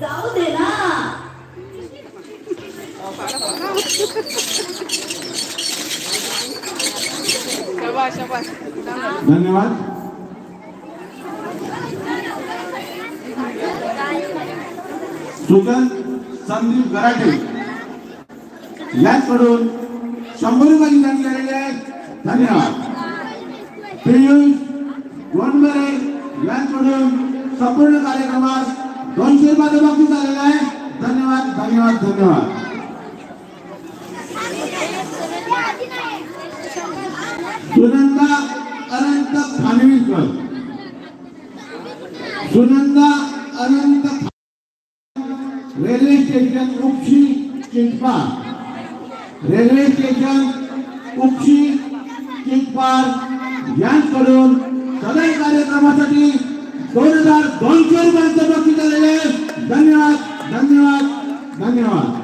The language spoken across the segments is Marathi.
जाऊ दे ना धन्यवाद. सुगंध संदीप गराटे. याचकडून शंभर दान केलेले आहेत. धन्यवाद. पियुष गोंडबरे यांच्याकडून संपूर्ण कार्यक्रमास दोनशे रुपयाचं बाकी झालेलं आहे. धन्यवाद धन्यवाद धन्यवाद. Sunanda Anant Khanvilkar Sunanda Anant railway station Upshi Chinchpar railway station Upshi Chinchpar यांकडून सदैव कार्यक्रमासाठी दोन हजार दोनशे रुपयांचं धन्यवाद.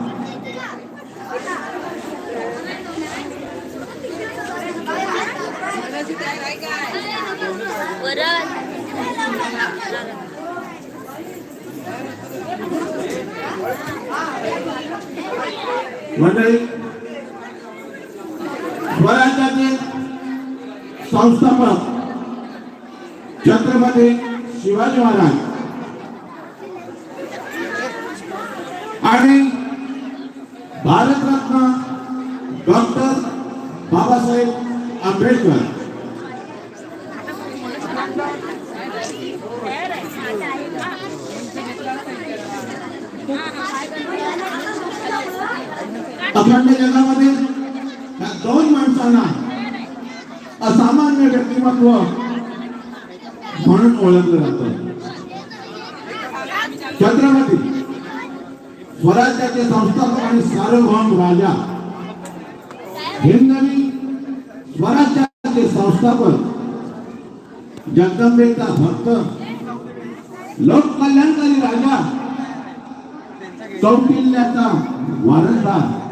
मंडळी स्वराज्याचे संस्थापक छत्रपती शिवाजी महाराज आणि भारतरत्न डॉक्टर बाबासाहेब आंबेडकर. अखंड जगामध्ये या दोन माणसांना असामान्य व्यक्तिमत्व म्हणून ओळखलं जातं. छत्रपती स्वराज्याचे संस्थापक आणि सार्वभौम राजा. हिंदवी स्वराज्याचे संस्थापक. जगदंबेचा भक्त. लोककल्याणकारी राजा. कौटिल्याचा वारसदार.